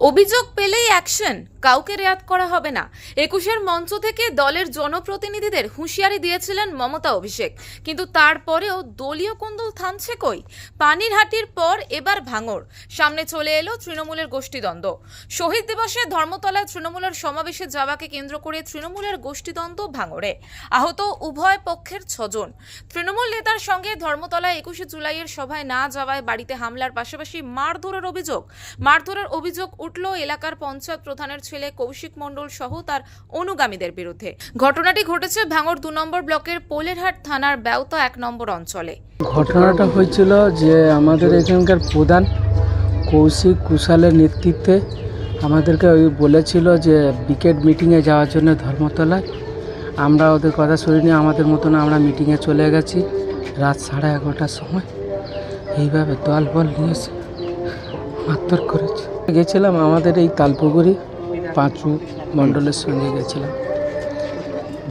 অভিযোগ পেলেই অ্যাকশন, কাউকে রেয়াত করা হবে না। একুশের মঞ্চ থেকে দলের জনপ্রতিনিধিদের হুঁশিয়ারি দিয়েছিলেন মমতা অভিষেক। কিন্তু তারপরেও দলীয় কোন্দল থামছে কই? পানির হাটির পর এবার ভাঙর সামনে চলে এলো তৃণমূলের গোষ্ঠীদ্বন্দ্ব। শহীদ দিবসে ধর্মতলায় তৃণমূলের সমাবেশে যাওয়াকে কেন্দ্র করে তৃণমূলের গোষ্ঠীদ্বন্দ্ব ভাঙড়ে। আহত উভয় পক্ষের ছজন। তৃণমূল নেতার সঙ্গে ধর্মতলায় একুশে জুলাইয়ের সভায় না যাওয়ায় বাড়িতে হামলার পাশাপাশি মারধরের অভিযোগ। মারধরের অভিযোগ উঠল এলাকার পঞ্চায়েত প্রধানের ছেলে কৌশিক মণ্ডল সহ তার অনুগামীদের বিরুদ্ধে। ঘটনাটি ঘটেছে ভাঙড় দু নম্বর ব্লকের পোলেরহাট থানার ব্যওতা এক নম্বর অঞ্চলে। ঘটনাটা হয়েছিল যে আমাদের এখানকার প্রধান কৌশিক কুশালের নেতৃত্বে আমাদেরকে ওই বলেছিল যে বিকেট মিটিংয়ে যাওয়ার জন্য ধর্মতলায়। আমরা ওদের কথা শুনিনি, আমাদের মতন আমরা মিটিংয়ে চলে গেছি রাত সাড়ে এগারোটার সময়। এইভাবে দল বল নিয়ে মারধর করেছে। গেছিলাম আমাদের এই তালপুকুরি, পাঁচু মণ্ডলের সঙ্গে গেছিলাম।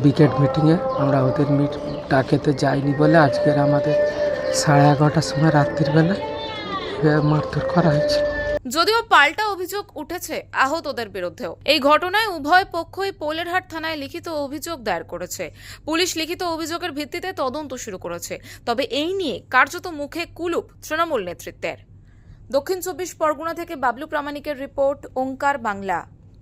বিকেট মিটিংয়ে আমরা ওদের মিট ডাকেতে যাইনি বলে আজকের আমাদের সাড়ে এগারোটার সময় রাত্রির বেলা মারধর করা হয়েছে। যদিও পাল্টা অভিযোগ উঠেছে আহতদের বিরুদ্ধেও। এই ঘটনায় উভয় পক্ষই পোলেরহাট থানায় লিখিত অভিযোগ দায়ের করেছে। পুলিশ লিখিত অভিযোগের ভিত্তিতে তদন্ত শুরু করেছে। তবে এই নিয়ে কার্যত মুখে কুলুপ তৃণমূল নেতৃত্বের। দক্ষিণ চব্বিশ পরগনা থেকে বাবলু প্রামাণিকের রিপোর্ট ওঙ্কার বাংলা।